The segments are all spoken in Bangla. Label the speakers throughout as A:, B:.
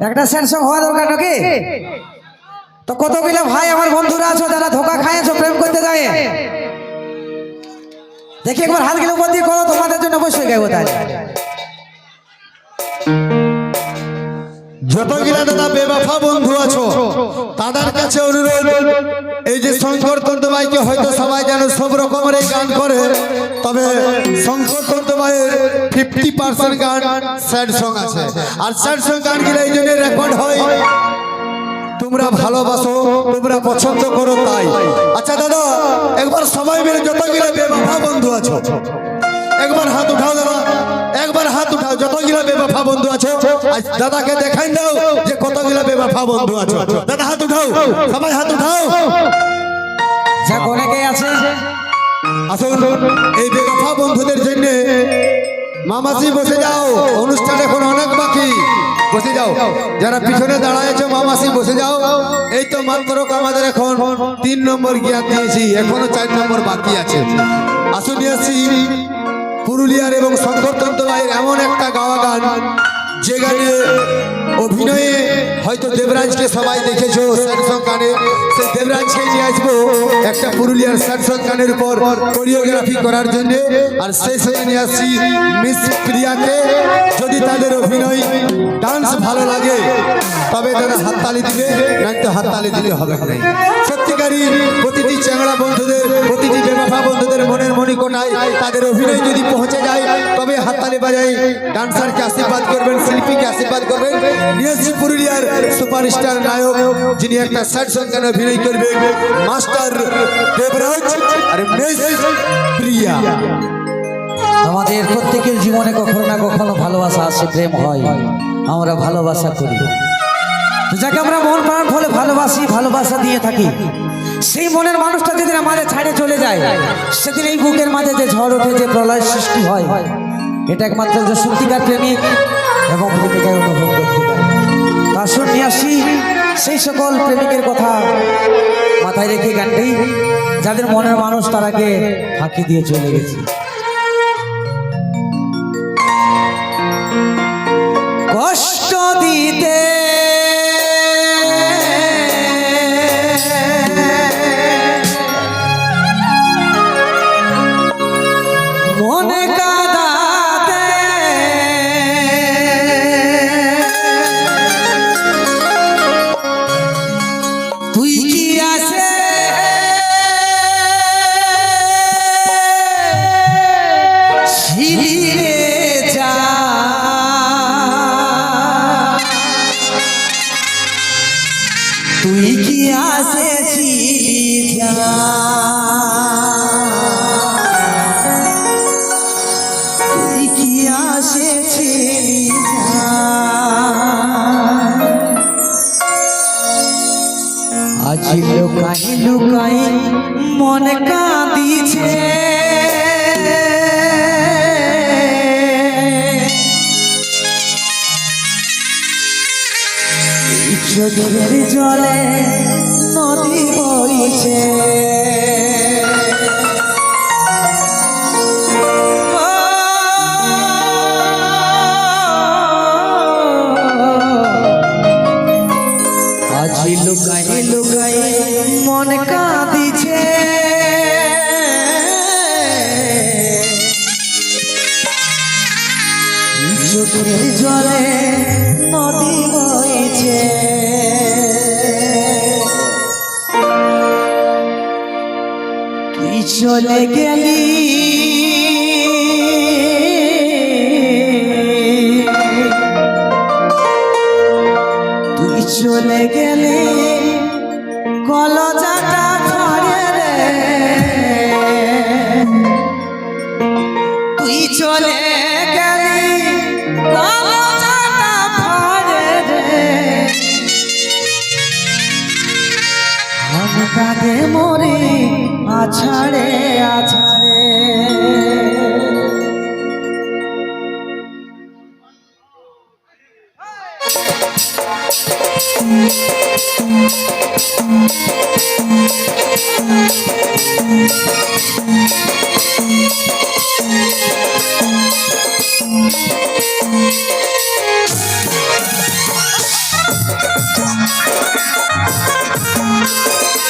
A: একটা স্যামসাং হওয়া দরকার নাকি? তো কতগুলো ভাই আমার বন্ধুরা আছো যারা ধোকা খাইয়েছো প্রেম করতে যায় দেখি একবার হাত গেলে উপর দিয়ে করো তোমাদের জন্য অবশ্যই গাইবো তাহলে।
B: যতগুলা দাদা বেবাফা বন্ধু আছো তাদের কাছে অনুরোধ এই যে শঙ্কর তন্তবাইকে হয়তো সবাই জানো সব রকমের গান করে তবে শঙ্কর তন্তবাইয়ের ফিফটি পার্সেন্ট গান স্যাড সং আছে। আর স্যাড সং গানগুলো এই জন্য রেকর্ড হয় তোমরা ভালোবাসো তোমরা পছন্দ করো তাই। আচ্ছা দাদা একবার সবাই মিলে যতগুলো বেবাফা বন্ধু আছো একবার হাত উঠাও দাদা একবার হাত উঠাও যতগুলা বেবাফা বন্ধু আছে। আজ দাদাকে দেখাই দাও যে কতগুলা বেবাফা বন্ধু আছে। দাদা হাত উঠাও সবাই হাত উঠাও।
A: যাক অনেকেই আছে।
B: আসুন এই বেবাফা বন্ধুদের জন্য মামাসি বসে যাও। অনুষ্ঠান এখন অনেক বাকি। বসে যাও। যারা পিছনে দাঁড়ায় আছো মামাসি বসে যাও। এই তো মাত্র আমাদের এখন তিন নম্বর গিয়ার দিয়েছি। এখনও চার নম্বর বাকি আছে। আসুন আসি পুরুলিয়ার এবং শঙ্করতন্ত্র এমন একটা গাওয়া গান। যে অভিনয়ে হয়তো দেবরাজকে সবাই দেখেছ স্যামসং গানে, সেই দেবরাজকে নিয়ে আসব একটা পুরুলিয়ার স্যামসং গানের উপর কোরিওগ্রাফি করার জন্য। আর সেই সঙ্গে নিয়ে আসছি মিস প্রিয়াকে। যদি তাদের অভিনয় ডান্স ভালো লাগে, তবে তারা হাততালি দিবে নয়তো হাততালি দিলে হবে না। সত্যিকারই মণিকোটায় তাদের অভিনয় যদি পৌঁছে যায়, তবে হাততালি বাজাই ডান্সারকে আশীর্বাদ করবেন, শিল্পীকে আশীর্বাদ করবেন। নিয়াজি পুরুলিয়ার সুপারস্টার নায়ক, যিনি একটা স্যাড সঙ্গানে অভিনয় করবেন মাস্টার দেবরাজ আর মিস প্রিয়া।
A: আমাদের প্রত্যেকের জীবনে কখনো না কখনো ভালোবাসা আসে প্রেম হয়। আমরা ভালোবাসা করি। যাকে আমরা মন প্রাণ ফলে ভালোবাসি, ভালোবাসা দিয়ে থাকি। সেই মনের মানুষটা যেদিন আমাদের ছাড়ে চলে যায়, সেদিন এই বুকের মাঝে যে ঝড় ওঠে, যে প্রলয় সৃষ্টি হয়, এটা একমাত্র যে সত্যিকার প্রেমিক এবং প্রেমিকায় অনুভব করতে পারে। আসুন নিয়ে আসি সেই সকল প্রেমিকের কথা মাথায় রেখে গানটি, যাদের মনের মানুষ তারাকে ফাঁকি দিয়ে চলে গেছে। কষ্ট আসেছিলি যা আজ লুকাই লুকাই মন কাঁদিছে। চোখের জলে নদী বইছে। লুকাই মন কাঁদিছে। চোখের জলে নদী বইছে। তুই চলে গেলি? চলে গেলে? কাঁদে মরে আছাড়ে আছাড়ে Thank you.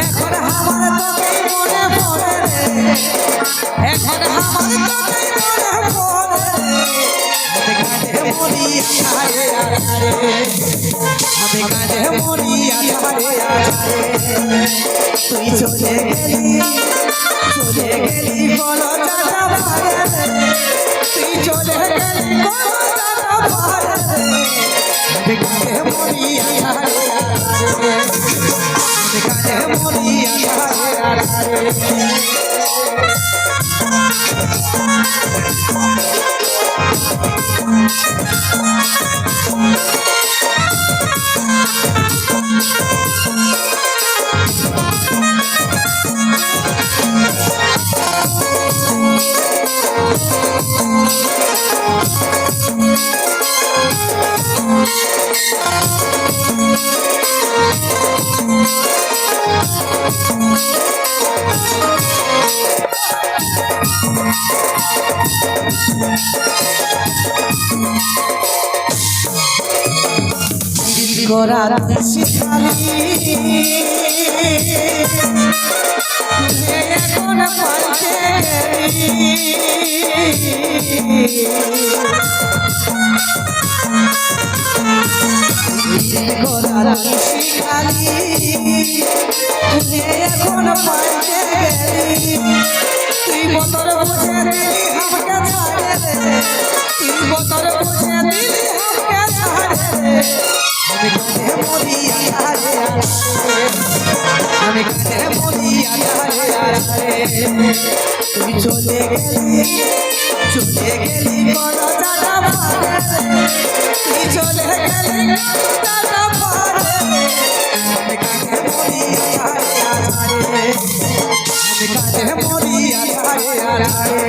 A: এখন আমার তোকে মনে পড়ে রে এখন আমার তোকে মনে পড়ে রে কাঁধে মরি আধারে আধারে আমি কাজে মরিয়া আধারে তুই চলে গেলি চলে গেলি বলো গোরা শিখালি এখন পাল্টে গোরা শিখালি এখন পাল্টে গেলি তুই বতর বসে দিলি আমাকে ছাড়ে দে তুই বতর বসে দিলি আমাকে ছাড়ে দে আমি কাঁধে মরি আধারে আধারে আমি চলে গেলি। চলে গেলি বড় দাদা পারে তুই চলে গেলি দাদা পারে আমি কাঁধে মরি আধারে আধারে। আমি কাঁধে মরি আধারে আধারে।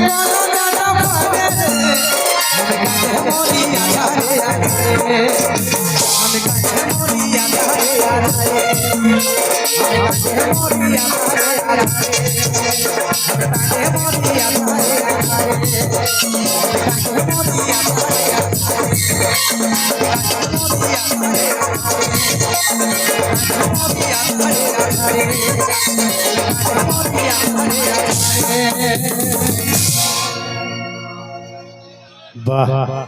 A: গেলি
C: বাহ।